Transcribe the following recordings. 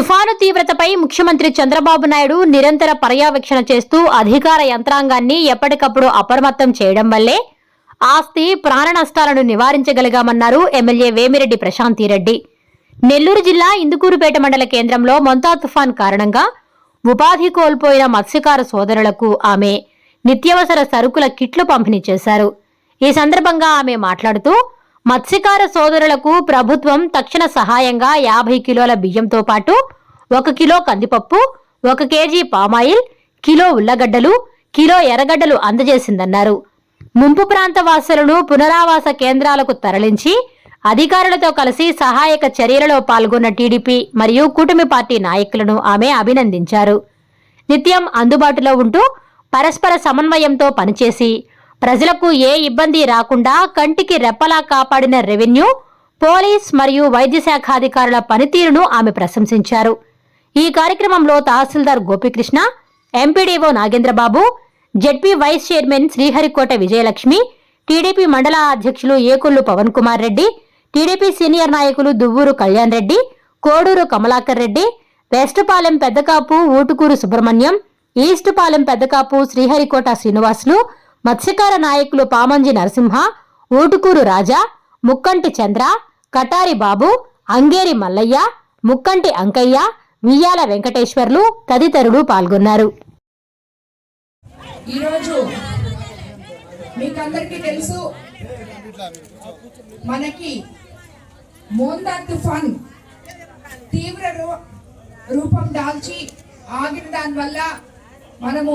తుఫాను తీవ్రతపై ముఖ్యమంత్రి చంద్రబాబు నాయుడు నిరంతర పర్యవేక్షణ చేస్తూ అధికార యంత్రాంగాన్ని ఎప్పటికప్పుడు అప్రమత్తం చేయడం వల్లే ఆస్తి ప్రాణ నష్టాలను నివారించగలిగామన్నారు ఎమ్మెల్యే వేమిరెడ్డి ప్రశాంతిరెడ్డి. నెల్లూరు జిల్లా ఇందుకూరుపేట మండల కేంద్రంలో మొంతా తుఫాన్ కారణంగా ఉపాధి కోల్పోయిన మత్స్యకార సోదరులకు ఆమె నిత్యావసర సరుకుల కిట్లు పంపిణీ చేశారు. ఈ సందర్భంగా ఆమె మాట్లాడుతూ మత్స్యకార సోదరులకు ప్రభుత్వం తక్షణ సహాయంగా యాభై కిలోల బియ్యంతో పాటు ఒక కిలో కందిపప్పు ఒక కేజీ పామాయిల్ కిలో ఉల్లగడ్డలు కిలో ఎర్రగడ్డలు అందజేసిందన్నారు. ముంపు ప్రాంత వాసులను పునరావాస కేంద్రాలకు తరలించి అధికారులతో కలిసి సహాయక చర్యలలో పాల్గొన్న టీడీపీ మరియు కూటమి పార్టీ నాయకులను ఆమె అభినందించారు. నిత్యం అందుబాటులో ఉంటూ పరస్పర సమన్వయంతో పనిచేసి ప్రజలకు ఏ ఇబ్బంది రాకుండా కంటికి రెప్పలా కాపాడిన రెవెన్యూ పోలీస్ మరియు వైద్య శాఖ అధికారుల పనితీరును ఆమె ప్రశంసించారు. ఈ కార్యక్రమంలో tahsildar Gopikrishna MPDO Nagendrababu ZP vice chairman Sriharikota Vijayalakshmi TDP మండల అధ్యక్షులు ఏకుళ్ళు పవన్ కుమార్ రెడ్డి టీడీపీ సీనియర్ నాయకులు దువ్వూరు కళ్యాణ్ రెడ్డి కోడూరు కమలాకర్ రెడ్డి వెస్ట్పాలెం పెద్దకాపు ఊటుకూరు సుబ్రహ్మణ్యం ఈస్ట్పాలెం పెద్దకాపు శ్రీహరికోట శ్రీనివాసులు మత్స్యకార నాయకులు పామంజి నరసింహ ఊటుకూరు రాజా ముక్కంటి చంద్ర కటారి బాబు అంగేరి మల్లయ్య ముక్కంటి అంకయ్య వియ్యాల వెంకటేశ్వర్లు తదితరులు పాల్గొన్నారు. ఈరోజు మీకందరికీ తెలుసు మనకి మోందా తుఫాన్ తీవ్ర రూపం దాల్చి ఆగిన దానివల్ల మనము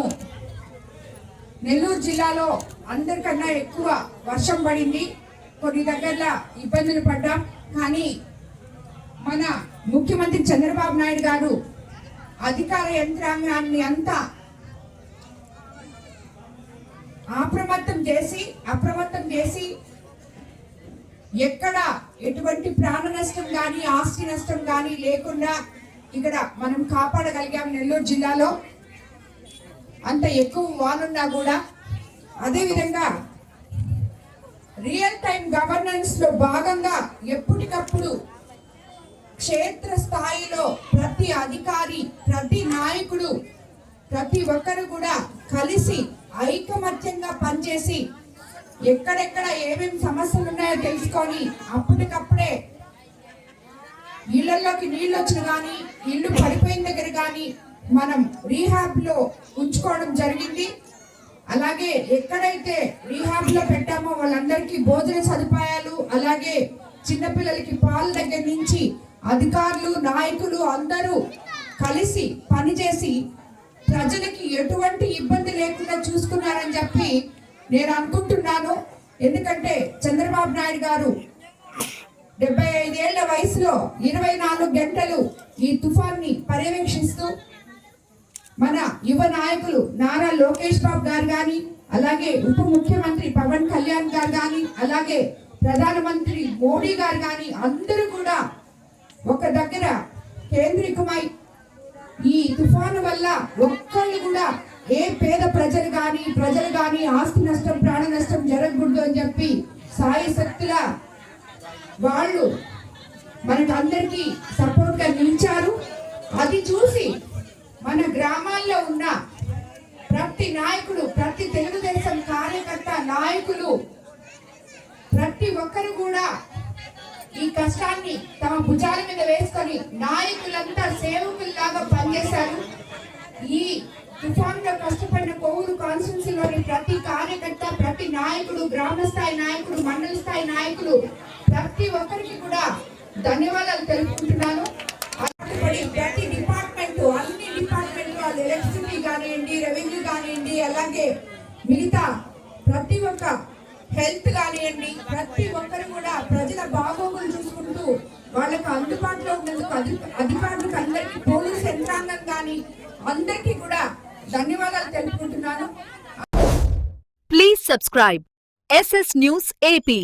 నెల్లూరు జిల్లాలో అందరికన్నా ఎక్కువ వర్షం పడింది. కొన్ని దగ్గరలో ఇబ్బందులు పడ్డాం. కానీ మన ముఖ్యమంత్రి చంద్రబాబు నాయుడు గారు అధికార యంత్రాంగాన్ని అంతా అప్రమత్తం చేసి అప్రమత్తం చేసి ఎక్కడ ఎటువంటి ప్రాణ నష్టం కానీ ఆస్తి నష్టం కానీ లేకుండా ఇక్కడ మనం కాపాడగలిగాం నెల్లూరు జిల్లాలో. అంత ఎక్కువ వానున్నా కూడా అదేవిధంగా రియల్ టైం గవర్నెన్స్లో భాగంగా ఎప్పటికప్పుడు క్షేత్ర స్థాయిలో ప్రతి అధికారి ప్రతి నాయకుడు ప్రతి ఒక్కరు కూడా కలిసి ఐకమత్యంగా పనిచేసి ఎక్కడెక్కడ ఏమేమి సమస్యలు ఉన్నాయో తెలుసుకొని అప్పటికప్పుడే ఇళ్ళలోకి నీళ్ళు వచ్చిన కానీ ఇల్లు పడిపోయిన దగ్గర కానీ మనం రీహాబ్లో ఉంచుకోవడం జరిగింది. అలాగే ఎక్కడైతే రీహాబ్లో పెట్టామో వాళ్ళందరికీ భోజన సదుపాయాలు అలాగే చిన్నపిల్లలకి పాల దగ్గర నుంచి అధికారులు నాయకులు అందరూ కలిసి పనిచేసి ప్రజలకి ఎటువంటి ఇబ్బంది లేకుండా చూసుకున్నారని చెప్పి నేను అనుకుంటున్నాను. ఎందుకంటే చంద్రబాబు నాయుడు గారు డెబ్బై ఐదేళ్ళ వయసులో ఇరవై నాలుగు గంటలు ఈ తుఫాన్ని పర్యవేక్షిస్తూ మన యువ నాయకులు నారా లోకేష్ బాబు గారు కానీ అలాగే ఉప ముఖ్యమంత్రి పవన్ కళ్యాణ్ గారు కానీ అలాగే ప్రధానమంత్రి మోడీ గారు కానీ అందరూ కూడా ఒక దగ్గర కేంద్రీకమై ఈ తుఫాను వల్ల ఒక్కళ్ళు కూడా ఏ పేద ప్రజలు కానీ ప్రజలు కానీ ఆస్తి నష్టం ప్రాణ నష్టం జరగకూడదు అని చెప్పి సాయి శక్తుల వాళ్ళు మనకు అందరికీ సపోర్ట్గా నిలిచారు. అది చూసి మన గ్రామాల్లో ఉన్న ప్రతి నాయకుడు ప్రతి తెలుగుదేశం కార్యకర్త నాయకులు ప్రతి ఒక్కరు కూడా ఈ కష్టాన్ని తమ భుజాల మీద వేసుకొని నాయకులంతా సేవకుల్లాగా పనిచేశారు. ఈ తుఫాన్లో కష్టపడిన కొవ్వూరు కాన్స్టిట్యున్సీలోని ప్రతి కార్యకర్త ప్రతి నాయకుడు గ్రామ స్థాయి నాయకుడు మండల స్థాయి నాయకులు ప్రతి ఒక్కరికి కూడా ధన్యవాదాలు తెలుపుకుంటున్నాను. అలాగే మిగతా ప్రతి ఒక్క హెల్త్ కానివ్వండి ప్రతి ఒక్కరు కూడా ప్రజల బాగోగులు చూసుకుంటూ వాళ్ళకు అందుబాటులో ఉన్నందుకు అధి- అధికారులకు అందరికీ పోలీస్ యంత్రాంగం కానీ అందరికీ కూడా ధన్యవాదాలు తెలుపుకుంటున్నాను. Please subscribe SS news AP